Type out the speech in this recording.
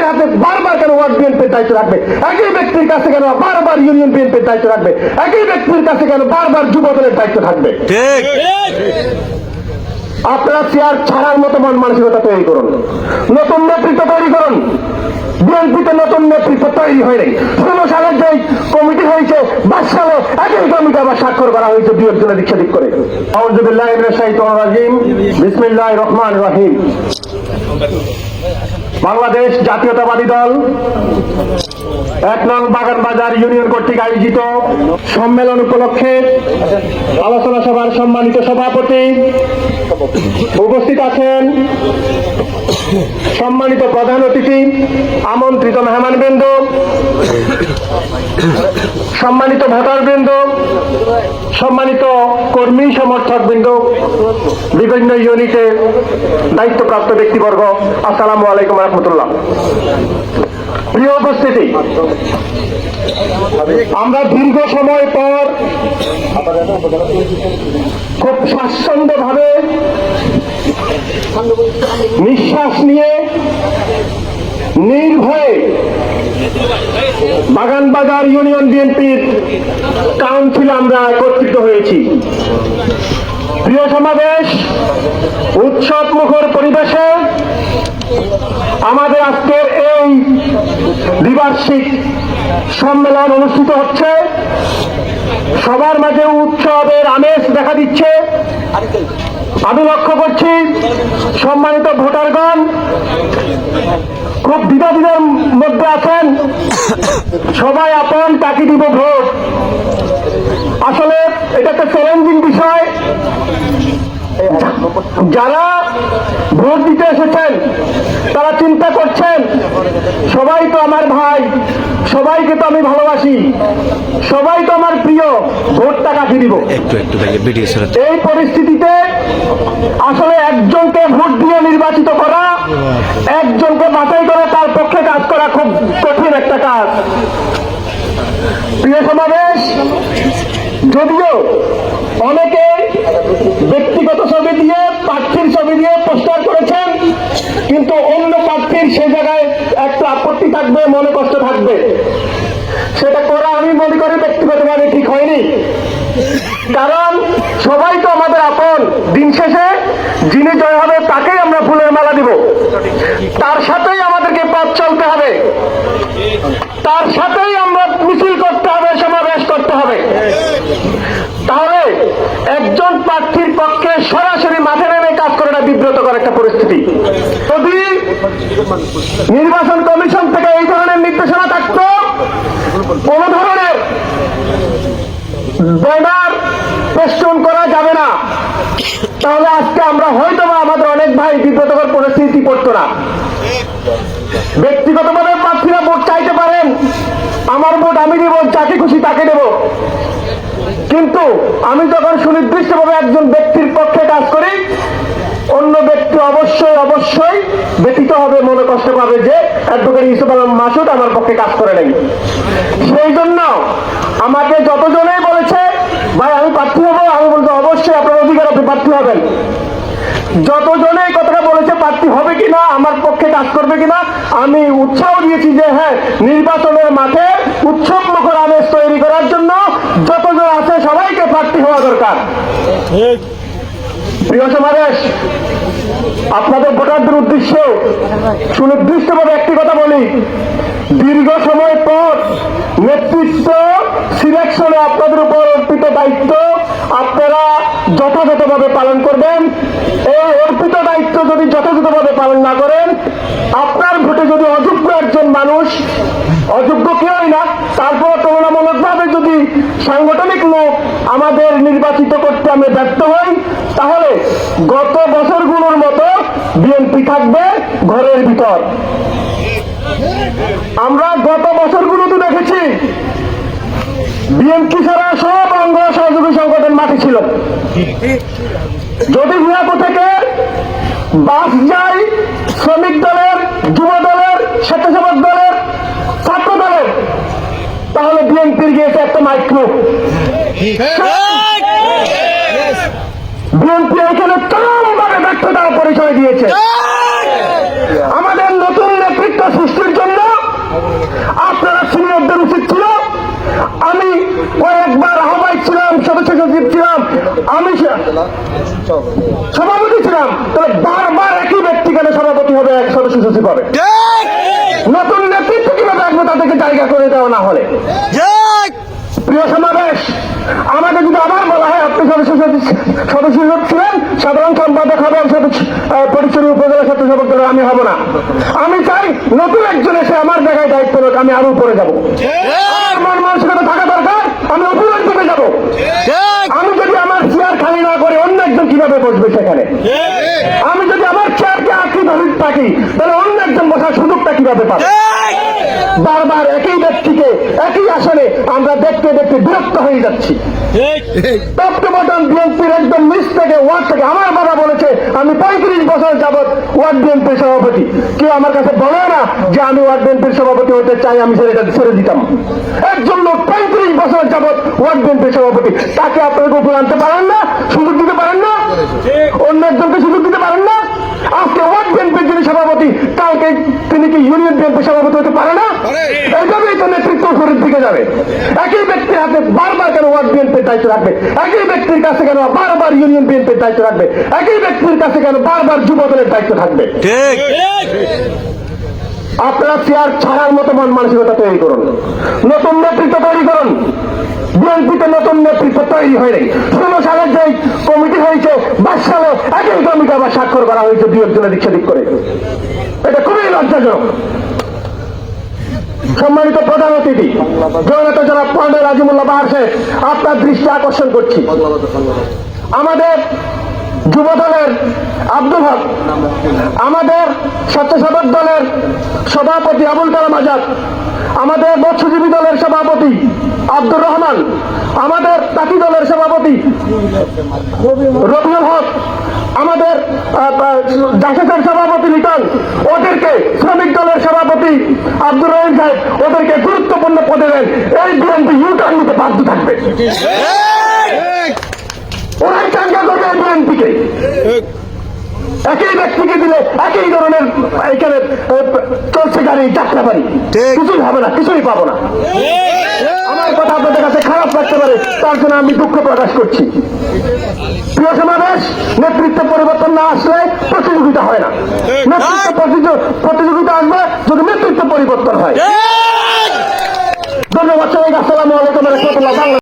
ব্যক্তির হাতে বারবার কেন ওয়ার্ড বিএনপির দায়িত্ব রাখবে? একই ব্যক্তির কাছে কেন বারবার ইউনিয়ন বিএনপির দায়িত্ব রাখবে? একই ব্যক্তির কাছে কেন বারবার যুব দলের দায়িত্ব থাকবে? আপনারা চেয়ার ছাড়ার মতো মন মানসিকতা তৈরি করুন। নতুন নেতৃত্ব তৈরি করুন। বিএনপিতে নতুন নেতৃত্ব তৈরি হয়নি ষোলো সালের যে কমিটি হয়েছে বাইশ সালে একই কমিটি আবার স্বাক্ষর করা হয়েছে দুই একজনের দিক সেদিক করে। মিনাশ শাইতানির রাজিম। বিসমিল্লাহির রহমানির রহিম। বাংলাদেশ জাতীয়তাবাদী দল এক নং বাগান বাজার ইউনিয়ন কর্তৃক আয়োজিত সম্মেলন উপলক্ষে আলোচনা সভার সম্মানিত সভাপতি উপস্থিত আছেন সম্মানিত প্রধান অতিথি আমন্ত্রিত মেহমানবৃন্দ, সম্মানিত ভোটারবৃন্দ, সম্মানিত কর্মী সমর্থক বৃন্দ বিভিন্ন ইউনিটে দায়িত্বপ্রাপ্ত ব্যক্তিবর্গ, আসসালামু আলাইকুম প্রিয় উপস্থিতি, আমরা দীর্ঘ সময় পর খুব স্বাচ্ছন্দ্যভাবে নিঃশ্বাস নিয়ে নির্ভয়ে বাগানবাজার ইউনিয়ন বিএনপির কাউন্সিল আমরা একত্রিত হয়েছি। প্রিয় সমাবেশ উৎসব মুখর পরিবেশে আমাদের আজকের এই দ্বিবার্ষিক সম্মেলন অনুষ্ঠিত হচ্ছে। সবার মাঝে উৎসবের আমেজ দেখা দিচ্ছে। আমি লক্ষ্য করছি সম্মানিত ভোটারগণ, খুব দ্বিধাদ্বিধার মধ্যে আছেন। সবাই আপন, তাকে দিব ভোট। আসলে এটা একটা চ্যালেঞ্জিং বিষয়। যারা ভোট দিতে এসেছেন তারা চিন্তা করছেন সবাই তো আমার ভাই সবাইকে তো আমি ভালোবাসি সবাই তো আমার প্রিয় ভোটটা কাকে দিব? একটু একটু এই পরিস্থিতিতে আসলে একজনকে ভোট দিয়ে নির্বাচিত করা একজনকে বাছাই করে তার পক্ষে কাজ করা খুব কঠিন একটা কাজ। প্রিয় সমাবেশ যদিও অনেকে ব্যক্তিগত ছবি দিয়ে, প্রার্থীর ছবি দিয়ে পোস্টার করেছেন, কিন্তু অন্য প্রার্থীর সে জায়গায় একটা আপত্তি থাকবে, মনে কষ্ট থাকবে। সেটা করা আমি মনে করি ব্যক্তিগত ব্যক্তিগতভাবে ঠিক হয়নি। কারণ সবাই তো আমাদের আপন। দিন শেষে যিনি জয় হবে, তাকেই আমরা ফুলের মালা দিব। তার সাথেই পথ চলতে হবে। তার সাথেই আমরা মিছিল করতে হবে, সমাবেশ করতে হবে। তাহলে একজন প্রার্থীর পক্ষে সরাসরি মাঠে নেমে কাজ করাটা বিব্রতকর একটা পরিস্থিতি। যদি নির্বাচন কমিশন থেকে এই ধরনের নির্দেশনা থাকতো, কোন ধরনের ব্যানার পেস্টন করা যাবে না। তাহলে আজকে আমরা হয়তো আমাদের অনেক ভাই বিব্রতকর পরিস্থিতি পড়তো না। ব্যক্তিগতভাবে প্রার্থীরা ভোট চাইতে পারেন, আমার ভোট আমি দেব, যাকে খুশি তাকে দেব। কিন্তু আমি যখন সুনির্দিষ্টভাবে একজন ব্যক্তির পক্ষে কাজ করি, অন্য ব্যক্তি অবশ্যই অবশ্যই ব্যতীত হবে, মনে কষ্ট পাবে যে অ্যাডভোকেট ইউসুফ আলম মাসুদ আমার পক্ষে কাজ করে নেই। সেই জন্য আমাকে যতজনেই বলেছে, ভাই, আমি প্রার্থী হব, আমি বলছি অবশ্যই আপনার অধিকার আপনি প্রার্থী হবেন। যতজনে এই কথাটা বলেছে প্রার্থী হবে কিনা, আমার পক্ষে কাজ করবে কিনা, আমি উৎসাহ দিয়েছি যে হ্যাঁ নির্বাচনের মাঠে উৎসব মুখর আমেজ তৈরি করার জন্য যতজন আছে সবাইকে প্রার্থী হওয়া দরকার। প্রিয় সমাবেশ, আপনাদের ভোটারদের উদ্দেশ্যে সুনির্দিষ্টভাবে একটি কথা বলি। দীর্ঘ সময় পর নেতৃত্ব সিলেকশনে আপনাদের উপর অর্পিত দায়িত্ব আপনারা যথাযথভাবে পালন করবেন। এই অর্পিত দায়িত্ব যদি যথাযথভাবে পালন না করেন, আপনার ভোটে যদি অযোগ্য একজন মানুষ, অযোগ্য কেউই না, তারপর তুলনামূলকভাবে যদি সাংগঠনিক লোক আমাদের নির্বাচিত করতে আমি ব্যর্থ হই, তাহলে গত বছরগুলোর মতো বিএনপি থাকবে ঘরের ভিতর। আমরা গত বছরগুলোতে দেখেছি, বিএনপি ছাড়া সব অঙ্গ সহযোগী সংগঠন মাঠে ছিল। যদি মিয়াপুর থেকে বাস যায়, শ্রমিক দলের, যুব দলের, স্বেচ্ছাসেবক দলের, ছাত্র দলের, তাহলে বিএনপির গিয়েছে একটা মাইক্রো বিএনপি এখানে চরমভাবে ব্যর্থতার পরিচয় দিয়েছে। আমাদের নতুন নেতৃত্ব সৃষ্টির আপনারা সিনিয়রদের উচিত ছিল। আমি কয়েকবার আহ্বায়ক ছিলাম, সদস্য সচিব ছিলাম। আমি সভাপতি ছিলাম। তাহলে বারবার একই ব্যক্তি কেন সভাপতি হবে, এক সদস্য সচিব হবে? নতুন নেতৃত্ব কীভাবে আসবে তাদেরকে জায়গা করে দেওয়া না হলে? প্রিয় সমাবেশ, আমাকে যদি আবার বলা হয়, আপনি সদস্য সদস্য ছিলেন, সাধারণ সম্পাদক হবে আমি সদস্য পরিচয় উপজেলা ছাত্র সভাপতি। আমি হব না। আমি চাই নতুন একজন এসে আমার জায়গায় দায়িত্ব লোক আমি আরও উপরে যাব। আমার মানসিকতা থাকা দরকার আমি উপরের দিকে যাব। আমি যদি আমার চেয়ার খালি না করে অন্য একজন কীভাবে বসবে সেখানে? আমি যদি আমার চেয়ারকে আঁকি ধরে থাকি তাহলে অন্য একজন বসার সুযোগটা কীভাবে পাবে? বারবার একই ব্যক্তিকে একই আসনে আমরা দেখতে দেখতে বিরক্ত হয়ে যাচ্ছি। তত্ত্ববধান বিএনপির একদম নিচ থেকে ওয়ার্ড থেকে আমার বাবা বলেছে আমি পঁয়ত্রিশ বছর যাবৎ ওয়ার্ড বিএনপির সভাপতি। কেউ আমার কাছে বলে না যে আমি ওয়ার্ড বিএনপির সভাপতি হতে চাই আমি সেটা ছেড়ে দিতাম। একজন লোক পঁয়ত্রিশ বছর যাবৎ ওয়ার্ড বিএনপির সভাপতি। তাকে আপনাদের উপর আনতে পারেন না? সুযোগ দিতে পারেন না? অন্য একজনকে সুযোগ দিতে পারেন না? আজকে ওয়ার্ড বিএনপির যিনি সভাপতি কালকে তিনি কি ইউনিয়ন বিএনপির সভাপতি হতে পারে না? এইভাবেই তো নেতৃত্ব উপরের দিকে যাবে। একই ব্যক্তির হাতে বারবার কেন ওয়ার্ড বিএনপির দায়িত্ব রাখবে? একই ব্যক্তির কাছে কেন বারবার ইউনিয়ন বিএনপির দায়িত্ব রাখবে? একই ব্যক্তির কাছে কেন বারবার যুব দলের দায়িত্ব থাকবে? আপনারা চেয়ার ছাড়ার মতো মন মানসিকতা তৈরি করুন। নতুন নেতৃত্ব তৈরি করুন। বিএনপিতে নতুন নেতৃত্ব তৈরি হয়নি ষোলো সালের যে হয়েছে, বাইশ সালে একই কমিটি আবার স্বাক্ষর করা হয়েছে, দুই একজনের দিক করে। এটা খুবই লজ্জাজনক। সম্মানিত প্রধান অতিথি জনতা যারা পণ্ডে রাজিমুল্লাহ বাহার আপনার দৃষ্টি আকর্ষণ করছি। আমাদের যুব দলের আব্দুল হক, আমাদের স্বেচ্ছাসেবক দলের সভাপতি আবুল কালাম আজাদ, আমাদের মৎস্যজীবী দলের সভাপতি আব্দুর রহমান, আমাদের তাঁতি দলের সভাপতি রবিউল হক, আমাদের জাসেসের সভাপতি লিটন, ওদেরকে শ্রমিক দলের সভাপতি আব্দুর রহিম সাহেব, ওদেরকে গুরুত্বপূর্ণ পদে দেন। এই বিএনপি ইউটার্ন নিতে বাধ্য থাকবে। বিএনপিকে একই ব্যক্তিকে দিলে একই ধরনের এখানে চলছে গাড়ি যাত্রা বাড়ি। কিছুই হবে না কিছুই পাবো না। আমার কথা আপনাদের কাছে খারাপ লাগতে পারে তার জন্য আমি দুঃখ প্রকাশ করছি। প্রিয় সমাবেশ নেতৃত্ব পরিবর্তন না আসলে প্রতিযোগিতা হয় না। নেতৃত্ব প্রতিযোগিতা আসবে যদি নেতৃত্ব পরিবর্তন হয়। ধন্যবাদ সবাইকে আসসালামু আলাইকুম রহমতুল্লাহ